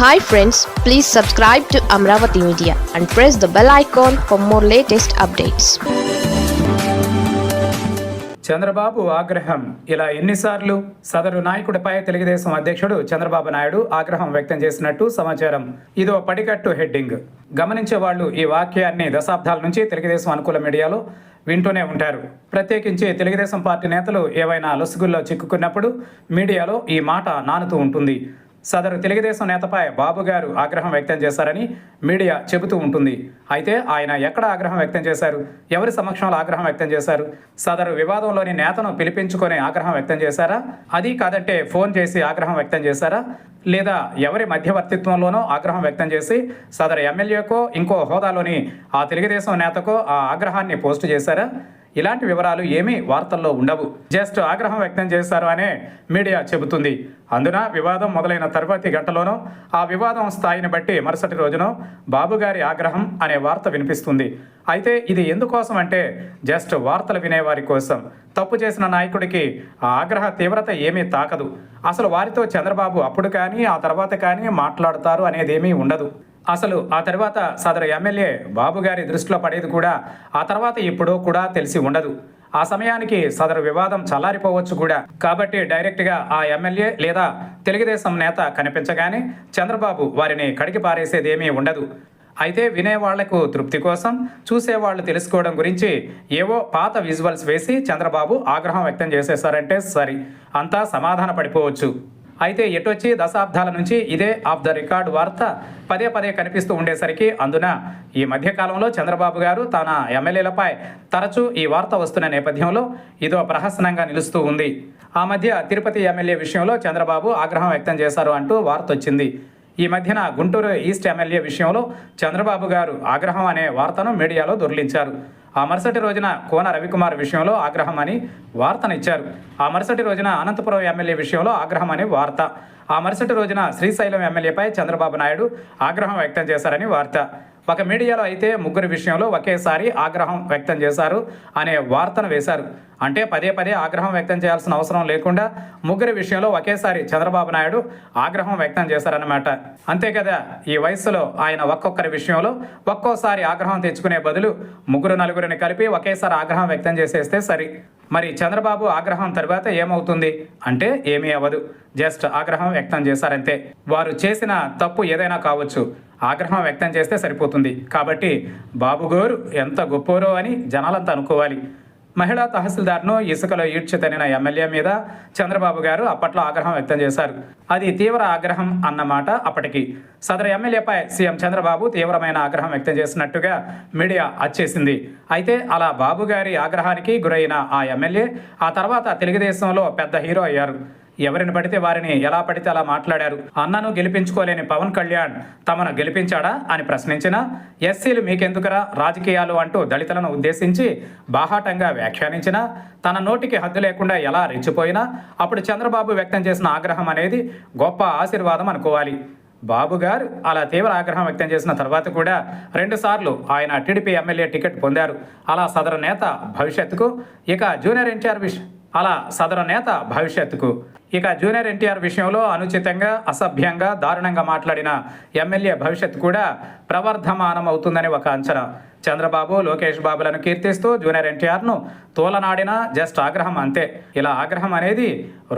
Hi friends please subscribe to Amaravati media and press the bell icon for more latest updates Chandrababu ఆగ్రహం. ఇలా ఎన్నిసార్లు సదరు నాయకుడిపై తెలుగుదేశం అధ్యక్షుడు చంద్రబాబు నాయుడు ఆగ్రహం వ్యక్తం చేసినట్టు సమాచారం. ఇదో పడికట్టు హెడ్డింగ్. గమనించే వాళ్ళు ఈ వాక్యాన్ని దశాబ్దాల నుంచి తెలుగుదేశం అనుకూల మీడియాలో వింటూనే ఉంటారు. ప్రత్యేకించి తెలుగుదేశం పార్టీ నేతలు ఏవైనా లొసుగుల్లో చిక్కుకున్నప్పుడు మీడియాలో ఈ మాట నానుతూ ఉంటుంది. సదరు తెలుగుదేశం నేతపై బాబు గారు ఆగ్రహం వ్యక్తం చేశారని మీడియా చెబుతూ ఉంటుంది. అయితే ఆయన ఎక్కడ ఆగ్రహం వ్యక్తం చేశారు? ఎవరి సమక్షంలో ఆగ్రహం వ్యక్తం చేశారు? సదరు వివాదంలోని నేతను పిలిపించుకొని ఆగ్రహం వ్యక్తం చేశారా? అది కాదంటే ఫోన్ చేసి ఆగ్రహం వ్యక్తం చేశారా? లేదా ఎవరి మధ్యవర్తిత్వంలోనో ఆగ్రహం వ్యక్తం చేసి సదరు ఎమ్మెల్యేకో ఇంకో హోదాలోని ఆ తెలుగుదేశం నేతకో ఆ ఆగ్రహాన్ని పోస్టు చేశారా? ఇలాంటి వివరాలు ఏమీ వార్తల్లో ఉండవు. జస్ట్ ఆగ్రహం వ్యక్తం చేశారు అనే మీడియా చెబుతుంది. అందున వివాదం మొదలైన తర్వాతి గంటలోనో ఆ వివాదం స్థాయిని బట్టి మరుసటి రోజునో బాబుగారి ఆగ్రహం అనే వార్త వినిపిస్తుంది. అయితే ఇది ఎందుకోసం అంటే జస్ట్ వార్తలు వినేవారి కోసం. తప్పు చేసిన నాయకుడికి ఆ ఆగ్రహ తీవ్రత ఏమీ తాకదు. అసలు వారితో చంద్రబాబు అప్పుడు కానీ ఆ తర్వాత కానీ మాట్లాడతారు అనేదేమీ ఉండదు. అసలు ఆ తర్వాత సదరు ఎమ్మెల్యే బాబు గారి దృష్టిలో పడేది కూడా ఆ తర్వాత ఎప్పుడో కూడా తెలిసి ఉండదు. ఆ సమయానికి సదరు వివాదం చల్లారిపోవచ్చు కూడా. కాబట్టి డైరెక్ట్గా ఆ ఎమ్మెల్యే లేదా తెలుగుదేశం నేత కనిపించగానే చంద్రబాబు వారిని కడిగి పారేసేదేమీ ఉండదు. అయితే వినేవాళ్ళకు తృప్తి కోసం చూసేవాళ్ళు తెలుసుకోవడం గురించి ఏవో పాత విజువల్స్ వేసి చంద్రబాబు ఆగ్రహం వ్యక్తం చేసేసారంటే సరి. అంతా సమాధాన పడిపోవచ్చు. అయితే ఎటొచ్చి దశాబ్దాల నుంచి ఇదే ఆఫ్ ద రికార్డ్ వార్త పదే పదే కనిపిస్తూ ఉండేసరికి అందున ఈ మధ్యకాలంలో చంద్రబాబు గారు తన ఎమ్మెల్యేలపై తరచూ ఈ వార్త వస్తున్న నేపథ్యంలో ఇదో ప్రహసనంగా నిలుస్తూ ఉంది. ఆ మధ్య తిరుపతి ఎమ్మెల్యే విషయంలో చంద్రబాబు ఆగ్రహం వ్యక్తం చేశారు అంటూ వార్త వచ్చింది ఈ మధ్యన గుంటూరు ఈస్ట్ ఎమ్మెల్యే విషయంలో చంద్రబాబు గారు ఆగ్రహం అనే వార్తను మీడియాలో దొర్లించారు. ఆ మరుసటి రోజున కోన రవికుమార్ విషయంలో ఆగ్రహం అని వార్తనిచ్చారు. ఆ మరుసటి రోజున అనంతపురం ఎమ్మెల్యే విషయంలో ఆగ్రహం అని వార్త. ఆ మరుసటి రోజున శ్రీశైలం ఎమ్మెల్యేపై చంద్రబాబు నాయుడు ఆగ్రహం వ్యక్తం చేశారని వార్త. ఒక మీడియాలో అయితే ముగ్గురు విషయంలో ఒకేసారి ఆగ్రహం వ్యక్తం చేశారు అనే వార్తను వేశారు. అంటే పదే పదే ఆగ్రహం వ్యక్తం చేయాల్సిన అవసరం లేకుండా ముగ్గురి విషయంలో ఒకేసారి చంద్రబాబు నాయుడు ఆగ్రహం వ్యక్తం చేశారన్నమాట. అంతే కదా ఈ వయసులో ఆయన ఒక్కొక్కరి విషయంలో ఒక్కోసారి ఆగ్రహం తెచ్చుకునే బదులు ముగ్గురు నలుగురిని కలిపి ఒకేసారి ఆగ్రహం వ్యక్తం చేసేస్తే సరి. మరి చంద్రబాబు ఆగ్రహం తర్వాత ఏమవుతుంది అంటే ఏమీ అవ్వదు. జస్ట్ ఆగ్రహం వ్యక్తం చేశారంతే. వారు చేసిన తప్పు ఏదైనా కావచ్చు ఆగ్రహం వ్యక్తం చేస్తే సరిపోతుంది. కాబట్టి బాబు గోరు ఎంత గొప్పోరో అని జనాలంతా అనుకోవాలి. మహిళా తహసీల్దార్ను ఇసుకలో ఈడ్చితనిన ఎమ్మెల్యే మీద చంద్రబాబు గారు అప్పట్లో ఆగ్రహం వ్యక్తం చేశారు. అది తీవ్ర ఆగ్రహం అన్నమాట అప్పటికి. సదరు ఎమ్మెల్యేపై సీఎం చంద్రబాబు తీవ్రమైన ఆగ్రహం వ్యక్తం చేసినట్టుగా మీడియా అచ్చేసింది. అయితే అలా బాబు గారి ఆగ్రహానికి గురైన ఆ ఎమ్మెల్యే ఆ తర్వాత తెలుగుదేశంలో పెద్ద హీరో అయ్యారు. ఎవరిని పడితే వారిని ఎలా పడితే అలా మాట్లాడారు. అన్నను గెలిపించుకోలేని పవన్ కళ్యాణ్ తమను గెలిపించాడా అని ప్రశ్నించినా ఎస్సీలు మీకెందుకురా రాజకీయాలు అంటూ దళితులను ఉద్దేశించి బాహాటంగా వ్యాఖ్యానించినా తన నోటికి హద్దు లేకుండా ఎలా రెచ్చిపోయినా అప్పుడు చంద్రబాబు వ్యక్తం చేసిన ఆగ్రహం అనేది గొప్ప ఆశీర్వాదం అనుకోవాలి. బాబు గారు అలా తీవ్ర ఆగ్రహం వ్యక్తం చేసిన తర్వాత కూడా రెండుసార్లు ఆయన టీడీపీ ఎమ్మెల్యే టికెట్ పొందారు. అలా సదరు నేత భవిష్యత్తుకు ఇక జూనియర్ ఇన్ఛార్జ్ విష్ అలా సదరు నేత భవిష్యత్తుకు. ఇక జూనియర్ ఎన్టీఆర్ విషయంలో అనుచితంగా అసభ్యంగా దారుణంగా మాట్లాడిన ఎమ్మెల్యే భవిష్యత్ కూడా ప్రవర్ధమానం అవుతుందని ఒక అంచనా. చంద్రబాబు లోకేష్ బాబులను కీర్తిస్తూ జూనియర్ ఎన్టీఆర్ను తోలనాడిన జస్ట్ ఆగ్రహం అంతే. ఇలా ఆగ్రహం అనేది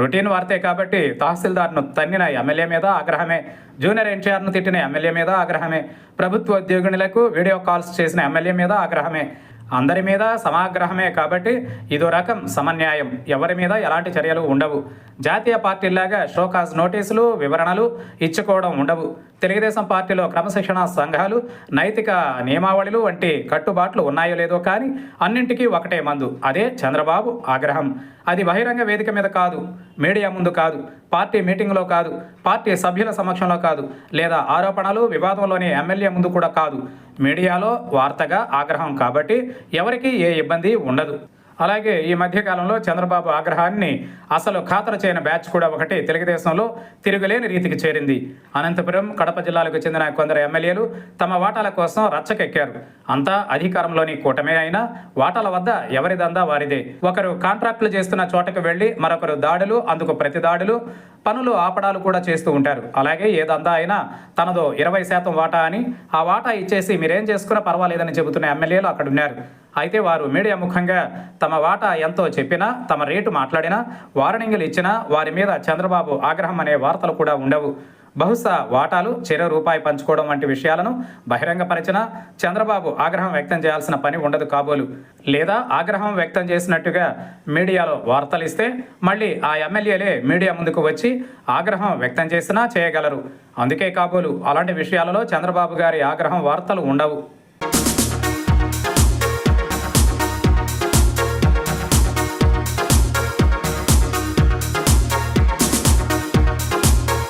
రొటీన్ వార్తే కాబట్టి తహసీల్దార్ను తన్నిన ఎమ్మెల్యే మీద ఆగ్రహమే. జూనియర్ ఎన్టీఆర్ను తిట్టిన ఎమ్మెల్యే మీద ఆగ్రహమే. ప్రభుత్వ ఉద్యోగినులకు వీడియో కాల్స్ చేసిన ఎమ్మెల్యే మీద ఆగ్రహమే. అందరి మీద సమాగ్రహమే కాబట్టి ఇదో రకం సమన్యాయం. ఎవరి మీద ఎలాంటి చర్యలు ఉండవు. జాతీయ పార్టీలాగా షోకాజ్ నోటీసులు వివరణలు ఇచ్చుకోవడం ఉండవు. తెలుగుదేశం పార్టీలో క్రమశిక్షణ సంఘాలు నైతిక నియమావళిలు వంటి కట్టుబాట్లు ఉన్నాయో లేదో కానీ అన్నింటికీ ఒకటే మందు అదే చంద్రబాబు ఆగ్రహం. అది బహిరంగ వేదిక మీద కాదు మీడియా ముందు కాదు పార్టీ మీటింగ్లో కాదు పార్టీ సభ్యుల సమక్షంలో కాదు లేదా ఆరోపణలు వివాదంలోని ఎమ్మెల్యే ముందు కూడా కాదు. మీడియాలో వార్తగా ఆగ్రహం కాబట్టి ఎవరికీ ఏ ఇబ్బంది ఉండదు. అలాగే ఈ మధ్యకాలంలో చంద్రబాబు ఆగ్రహాన్ని అసలు ఖాతరు చేయని బ్యాచ్ కూడా ఒకటి తెలుగుదేశంలో తిరుగులేని రీతికి చేరింది. అనంతపురం కడప జిల్లాలకు చెందిన కొందరు ఎమ్మెల్యేలు తమ వాటాల కోసం రచ్చకెక్కారు. అంతా అధికారంలోని కూటమే అయినా వాటాల వద్ద ఎవరి దందా వారిదే. ఒకరు కాంట్రాక్టులు చేస్తున్న చోటకు వెళ్ళి మరొకరు దాడులు అందుకు ప్రతి దాడులు పనులు ఆపడాలు కూడా చేస్తూ ఉంటారు. అలాగే ఏ దందా అయినా తనదో ఇరవై శాతం వాటా అని ఆ వాటా ఇచ్చేసి మీరేం చేసుకున్నా పర్వాలేదని చెబుతున్న ఎమ్మెల్యేలు అక్కడ ఉన్నారు అయితే వారు మీడియా ముఖంగా తమ వాటా ఎంతో చెప్పినా తమ రేటు మాట్లాడినా వార్నింగ్లు ఇచ్చినా వారి మీద చంద్రబాబు ఆగ్రహం అనే వార్తలు కూడా ఉండవు. బహుశా వాటాలు చెరో రూపాయి పంచుకోవడం వంటి విషయాలను బహిరంగపరచినా చంద్రబాబు ఆగ్రహం వ్యక్తం చేయాల్సిన పని ఉండదు కాబోలు. లేదా ఆగ్రహం వ్యక్తం చేసినట్టుగా మీడియాలో వార్తలు ఇస్తే మళ్ళీ ఆ ఎమ్మెల్యేలే మీడియా ముందుకు వచ్చి ఆగ్రహం వ్యక్తం చేసినా చేయగలరు. అందుకే కాబోలు అలాంటి విషయాలలో చంద్రబాబు గారి ఆగ్రహం వార్తలు ఉండవు.